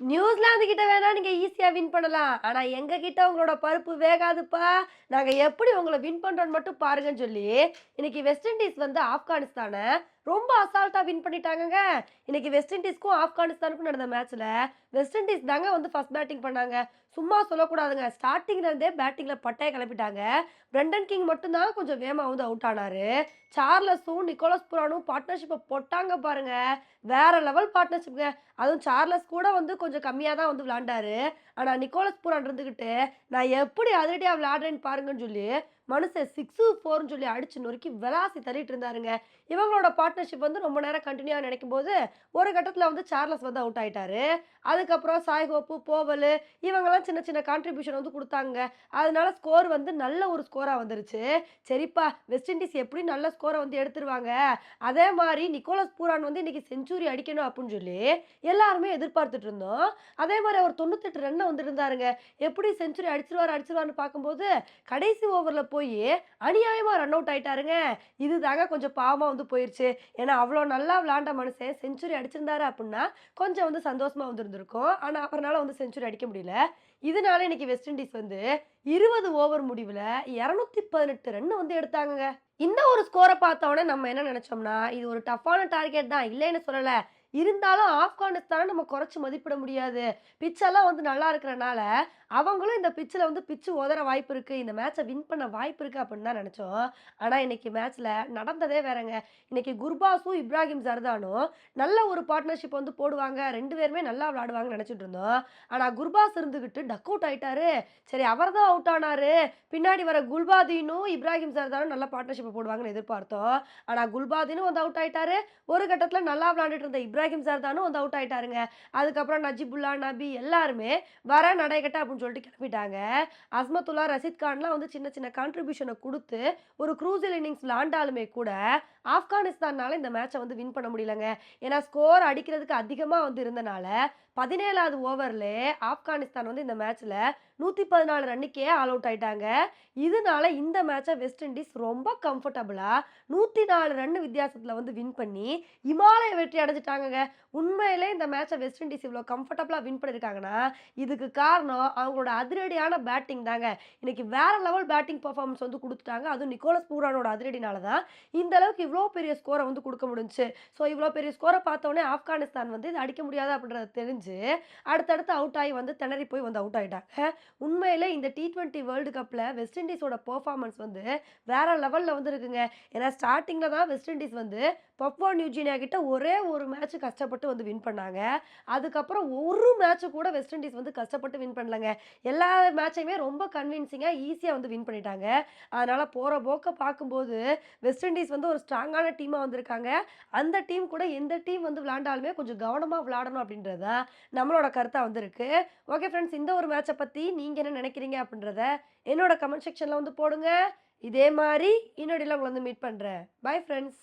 New Zealand கிட்ட வேணா நீங்க ஈஸியா வின் பண்ணலாம். ஆனா எங்க கிட்ட உங்களோட பருப்பு வேகாதுப்பா. நாங்க எப்படி உங்களை வின் பண்றோம்னு மட்டும் பாருங்கன்னு சொல்லி இன்னைக்கு வெஸ்ட் இண்டீஸ் வந்து ஆப்கானிஸ்தானை ரொம்ப அசால்ட்டாக வின் பண்ணிட்டாங்கங்க. இன்னைக்கு வெஸ்ட் இண்டீஸ்க்கும் ஆப்கானிஸ்தானுக்கும் நடந்த மேட்ச்சில் வெஸ்ட் இண்டீஸ் தாங்க வந்து ஃபர்ஸ்ட் பேட்டிங் பண்ணாங்க. சும்மா சொல்லக்கூடாதுங்க. ஸ்டார்டிங்ல இருந்தே பட்டையை கிளப்பிட்டாங்க. பிரண்டன் கிங் மட்டும்தான் கொஞ்சம் வேகமா வந்து அவுட் ஆனார். சார்லஸும் நிக்கோலஸ் புரானும் பார்ட்னர்ஷிப்பை போட்டாங்க பாருங்க. வேற லெவல் பார்ட்னர்ஷிப்புங்க அதுவும் சார்லஸ் கூட வந்து கொஞ்சம் கம்மியாக தான் வந்து விளாண்டாரு. ஆனால் நிக்கோலஸ் புரான் இருந்துக்கிட்டு நான் எப்படி அதிரடியாக விளையாடுறேன்னு பாருங்கன்னு சொல்லி மனுஷன் சிக்ஸு ஃபோர்னு சொல்லி அடிச்சு நொறுக்கி விளாசி தள்ளிட்டு இருந்தாருங்க. இவங்களோட பார்ட்னர்ஷிப் வந்து ரொம்ப நேரம் கண்டினியூவாக நினைக்கும் போது ஒரு கட்டத்தில் வந்து சார்லஸ் வந்து அவுட் ஆயிட்டாரு. அதுக்கப்புறம் சாய் ஹோப்பு போவல் இவங்கெல்லாம் சின்ன சின்ன கான்ட்ரிபியூஷன் வந்து கொடுத்தாங்க. அதனால ஸ்கோர் வந்து நல்ல ஒரு ஸ்கோராக வந்துருச்சு. சரிப்பா வெஸ்ட் இண்டீஸ் எப்படி நல்ல ஸ்கோரை வந்து எடுத்துருவாங்க? அதே மாதிரி நிக்கோலஸ் பூரான் வந்து இன்னைக்கு செஞ்சுரி அடிக்கணும் அப்படின்னு சொல்லி எல்லாருமே எதிர்பார்த்துட்டு இருந்தோம். அதே மாதிரி அவர் தொண்ணூத்தெட்டு ரன்னை வந்து இருந்தாருங்க. எப்படி செஞ்சுரி அடிச்சிருவார் அடிச்சிருவார்னு பார்க்கும்போது கடைசி ஓவரில் போய் அநியாயமாக ரன் அவுட் ஆயிட்டாருங்க. இது தாங்க கொஞ்சம் பாவமாக வந்து போயிடுச்சு ஏன்னா அவ்வளோ நல்லா விளாண்ட மனுஷன் செஞ்சுரி அடிச்சிருந்தாரு அப்படின்னா கொஞ்சம் வந்து சந்தோஷமாக வந்துருந்துருக்கும். ஆனால் அவரால் வந்து செஞ்சுரி அடிக்க முடியல. இதனால இன்னைக்கு வெஸ்ட் இண்டீஸ் வந்து இருபது ஓவர் முடிவில் இரநூத்தி பதினெட்டு ரன் வந்து எடுத்தாங்க இந்த ஒரு ஸ்கோரை பார்த்தோன்னே நம்ம என்ன நினைச்சோம்னா இது ஒரு டஃப்பான டார்கெட் தான் இல்லைன்னு சொல்லலை. இருந்தாலும் ஆப்கானிஸ்தானை நம்ம குறைச்சி மதிப்பிட முடியாது. பிச்செல்லாம் வந்து நல்லா இருக்கிறனால அவங்களும் இந்த பிச்சில் வந்து பிச்சு உதற வாய்ப்பு இருக்குது இந்த மேட்சை வின் பண்ண வாய்ப்பு இருக்குது அப்படின்னு தான் நினச்சோம். ஆனால் இன்னைக்கு மேட்ச்சில் நடந்ததே வேறங்க. இன்னைக்கு குர்பாஸும் இப்ராஹிம் ஜர்தானும் நல்ல ஒரு பார்ட்னர்ஷிப் வந்து போடுவாங்க. ரெண்டு பேருமே நல்லா விளாடுவாங்கன்னு நினச்சிட்டு இருந்தோம். ஆனால் குர்பாஸ் இருந்துக்கிட்டு டக் அவுட் ஆயிட்டாரு. சரி அவர் தான் அவுட் ஆனாரு. பின்னாடி வர குல்பாதீனும் இப்ராஹிம் ஜர்தானும் நல்ல பார்ட்னர்ஷிப் போடுவாங்கன்னு எதிர்பார்த்தோம். ஆனால் குல்பாதீனும் வந்து அவுட் ஆயிட்டாரு. ஒரு கட்டத்தில் நல்லா விளாண்டுட்டு இருந்த இப்ராஹிம் ஜர்தானும் வந்து அவுட் ஆயிட்டாருங்க. அதுக்கப்புறம் நஜிபுல்லா நபி எல்லாருமே வர நடைகட்ட அப்படின்னு சொல்லிட்டு கிளம்பிட்டாங்க. அஸ்மத்துல்லா ரஷித் கான்லாம் வந்து சின்ன சின்ன கான்ட்ரிபியூஷனை கொடுத்து ஒரு க்ரூசல் இன்னிங்ஸ் விளாண்டாலுமே கூட ஆப்கானிஸ்தான்னால இந்த மேட்சை வந்து வின் பண்ண முடியலங்க. ஏன்னா ஸ்கோர் அடிக்கிறதுக்கு அதிகமாக வந்து இருந்தனால பதினேழாவது ஓவரில் ஆப்கானிஸ்தான் வந்து இந்த மேட்ச்சில் நூற்றி பதினாலு ரன்னுக்கே ஆல் அவுட் ஆயிட்டாங்க. இதனால இந்த மேட்சை வெஸ்ட் இண்டீஸ் ரொம்ப கம்ஃபர்டபுளாக நூற்றி நாலு ரன் வித்தியாசத்தில் வந்து வின் பண்ணி இமாலய வெற்றி அடைஞ்சிட்டாங்க அடைஞ்சிட்டாங்கங்க உண்மையிலே இந்த மேட்சை வெஸ்ட் இண்டீஸ் இவ்வளோ கம்ஃபர்டபுளாக வின் பண்ணியிருக்காங்கன்னா இதுக்கு காரணம் அவங்களோட அதிரடியான பேட்டிங் தாங்க. இன்னைக்கு வேற லெவல் பேட்டிங் பர்ஃபார்மன்ஸ் வந்து கொடுத்துட்டாங்க. அதுவும் நிக்கோலஸ் பூரானோட அதிரடினால தான் இந்த அளவுக்கு இவ்வளோ பெரிய ஸ்கோரை வந்து கொடுக்க முடிஞ்சுச்சு. ஸோ இவ்வளோ பெரிய ஸ்கோரை பார்த்தோன்னே ஆப்கானிஸ்தான் வந்து இது அடிக்க முடியாது அப்படின்றத தெரிஞ்சு அடுத்தடுத்து அவுட் ஆகி வந்து திணறி போய் வந்து அவுட் ஆகிட்டாங்க உண்மையிலே இந்த டி ட்வெண்ட்டி வேர்ல்டு கப்பில் வெஸ்ட் இண்டீஸோட பர்ஃபார்மன்ஸ் வந்து வேற லெவலில் வந்து இருக்குங்க ஏன்னா ஸ்டார்டிங்கில் தான் வெஸ்ட் இண்டீஸ் வந்து பப்வா நியூஜினியா கிட்ட ஒரே ஒரு மேட்ச்சுக்கு கஷ்டப்பட்டு வந்து வின் பண்ணாங்க. அதுக்கப்புறம் ஒரு மேட்ச்சு கூட வெஸ்ட் இண்டீஸ் வந்து கஷ்டப்பட்டு வின் பண்ணலங்க. எல்லா மேட்சையுமே ரொம்ப கன்வின்சிங்காக ஈஸியாக வந்து வின் பண்ணிட்டாங்க. அதனால் போகிற போக்க பார்க்கும்போது வெஸ்ட் இண்டீஸ் வந்து ஒரு ஸ்ட்ராங்கான டீமாக வந்திருக்காங்க. அந்த டீம் கூட எந்த டீம் வந்து விளாண்டாலுமே கொஞ்சம் கவனமாக விளாடணும் அப்படின்றத நம்மளோட கருத்தாக வந்திருக்கு. ஓகே ஃப்ரெண்ட்ஸ் இந்த ஒரு மேட்சை பற்றி நீங்கள் என்ன நினைக்கிறீங்க அப்படின்றத என்னோட கமெண்ட் செக்ஷனில் வந்து போடுங்க. இதே மாதிரி இன்னொடியில் உங்களை வந்து மீட் பண்ணுறேன் பை ஃப்ரெண்ட்ஸ்